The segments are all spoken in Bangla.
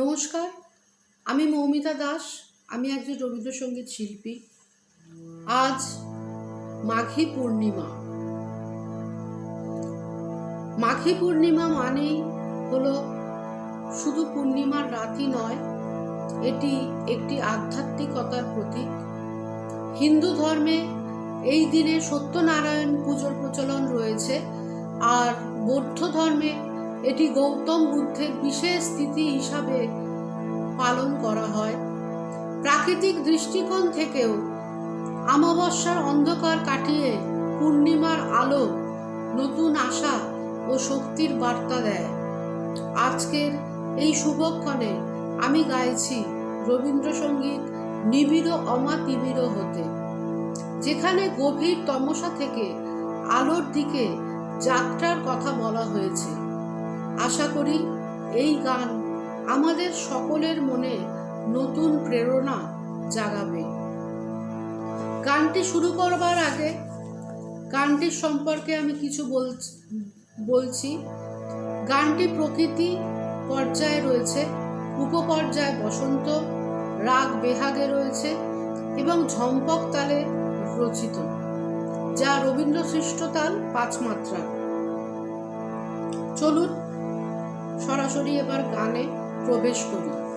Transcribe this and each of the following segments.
নমস্কার, আমি মৌমিতা দাস, আমি একজন রবীন্দ্রসঙ্গীত শিল্পী। আজ মাঘী পূর্ণিমা। মাঘী পূর্ণিমা মানেই হলো শুধু পূর্ণিমার রাতই নয়, এটি একটি আধ্যাত্মিকতার প্রতীক। হিন্দু ধর্মে এই দিনে সত্যনারায়ণ পুজোর প্রচলন রয়েছে, আর বৌদ্ধ ধর্মে এটি গৌতম বুদ্ধের বিশেষ স্থিতি হিসাবে পালন করা হয়। প্রাকৃতিক দৃষ্টিকোণ থেকেও অমাবস্যার অন্ধকার কাটিয়ে পূর্ণিমার আলো নতুন আশা ও শক্তির বার্তা দেয়। আজকের এই শুভক্ষণে আমি গাইছি রবীন্দ্রসঙ্গীত নিবিড় অমাতিবিড় হতে, যেখানে গভীর তমসা থেকে আলোর দিকে যাত্রার কথা বলা হয়েছে। আশা করি এই গান আমাদের সকলের মনে নতুন প্রেরণা জাগাবে। গানটি শুরু করবার আগে গানটির সম্পর্কে আমি কিছু বলছি গানটি প্রকৃতি পর্যায়ে রয়েছে, উপপর্যায় বসন্ত, রাগ বেহাগে রয়েছে এবং ঝম্পক তালে রচিত, যা রবীন্দ্র সৃষ্ট তাল পাঁচ মাত্রা চলুন সরাসরি এবার গানে প্রবেশ করি।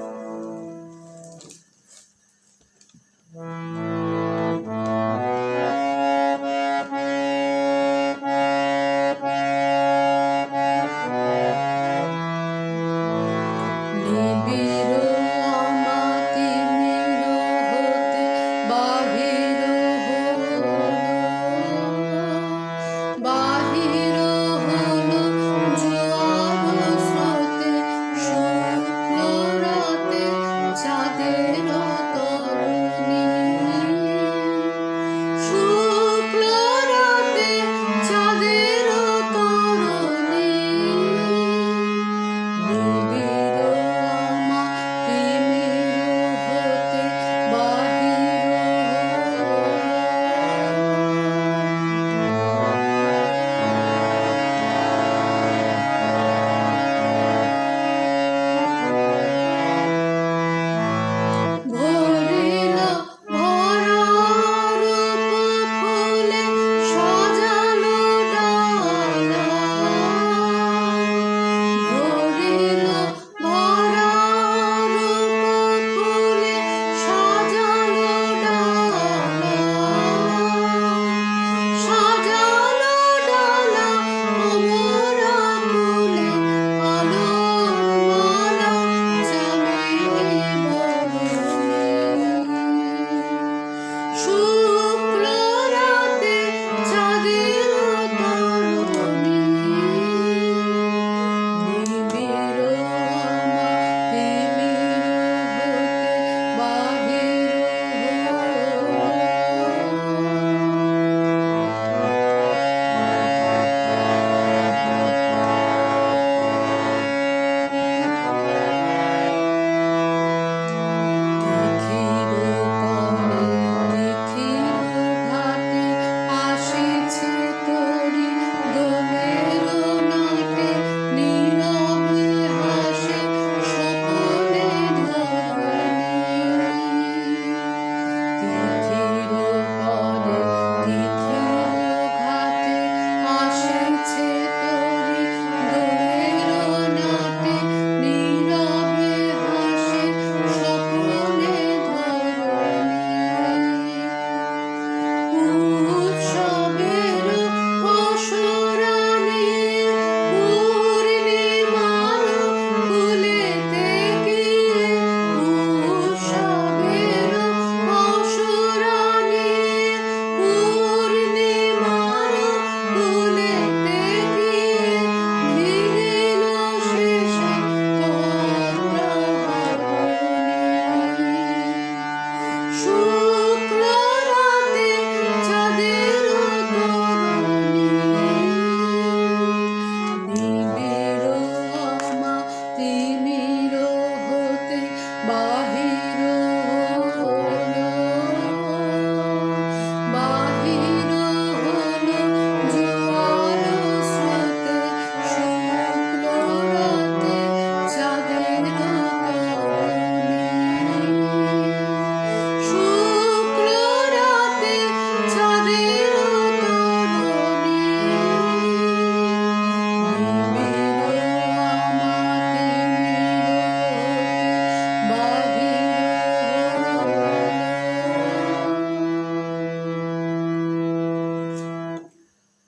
waited all.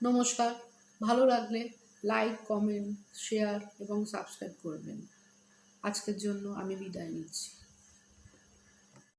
নমস্কার। ভালো লাগলে লাইক কমেন্ট শেয়ার এবং সাবস্ক্রাইব করবেন। আজকের জন্য আমি বিদায় নিচ্ছি।